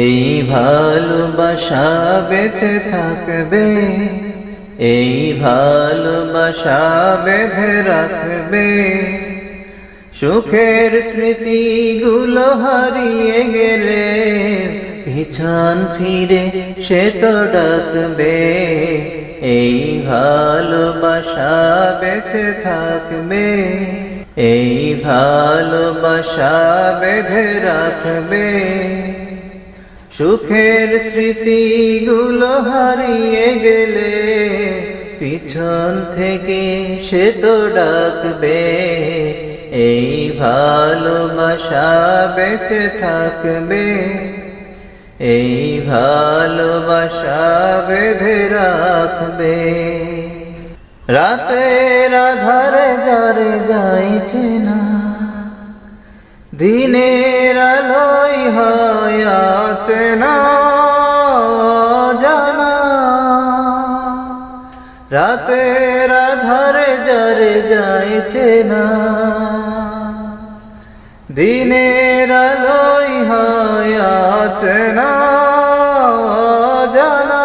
এই ভালোবাসা বেঁচে থাকবে, এই ভালোবাসা বেঁধে রাখবে। সুখের স্মৃতিগুলো হারিয়ে গেলে, পিছন ফিরে সে তো ডাকবে। এই ভালোবাসা বেঁচে থাকবে, এই ভালোবাসা বেঁধে রাখবে। সুখের স্মৃতিগুলো হারিয়ে গেলে পিছন থেকে সে তো ডাকবে। এই ভালোবাসা বেঁচে থাকবে। এই ভালোবাসা বেঁধে রাখবে। রাতের আধারে যারে যাইছে না, দিনের না জানা। রাতের আধারে যারে যাইছে না। দিনের আলোয় হয় না জানা।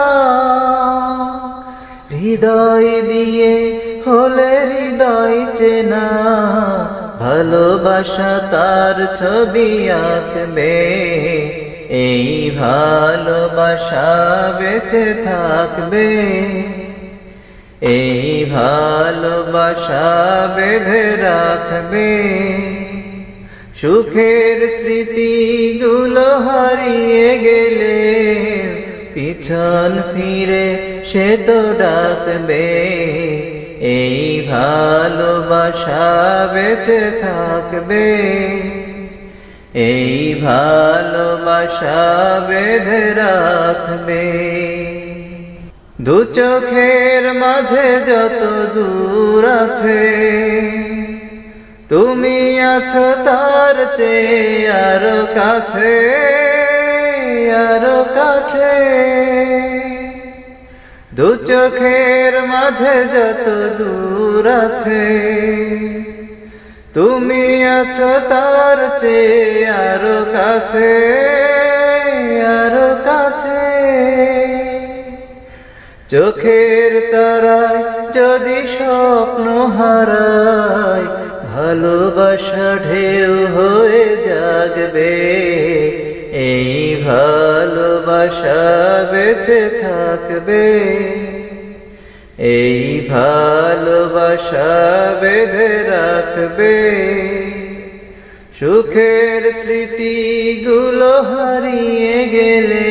হৃদয় দিয়ে হলে হৃদয় চেনা। ভালোবাসা তার ছবি আঁকবে। এই ভালোবাসা বেঁচে থাকবে। এই ভালোবাসা বেঁধে রাখবে। সুখের স্মৃতিগুলো হারিয়ে গেলে পিছন ফিরে সে তো ডাকবে। এই ভালোবাসা বেঁচে থাকবে। এই ভালোবাসা বেঁধে রাখবে। দু চোখের মাঝে যত দূর আছে, তুমি আছো তার চেয়ে আরও কাছে আরও কাছে। দু চোখের মাঝে যত দূর আছে তুমি আছো তার চেয়ে আরও কাছে আরও কাছে। চোখের তারায় যদি স্বপ্ন হারায়, ভালোবাসা ঢেউ হয়ে জাগবে। এই ভালোবাসা বেঁচে থাকবে। এই ভালোবাসা বেঁধে রাখবে। সুখের স্মৃতিগুলো হারিয়ে গেলে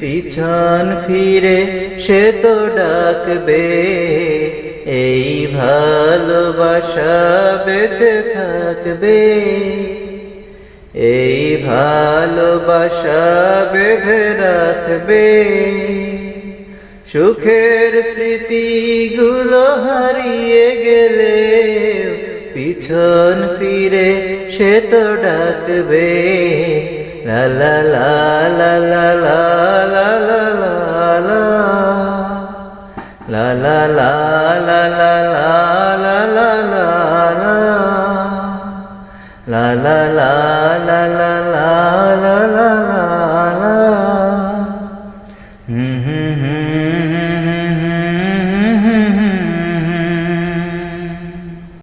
পিছন ফিরে সে তো ডাকবে। এই ভালোবাসা বেঁচে থাকবে। এই ভালোবাসা বেঁধে রাখবে। সুখের স্মৃতিগুলো হারিয়ে গেলে পিছন ফিরে সে তো ডাকবে লা হুম হুম হুম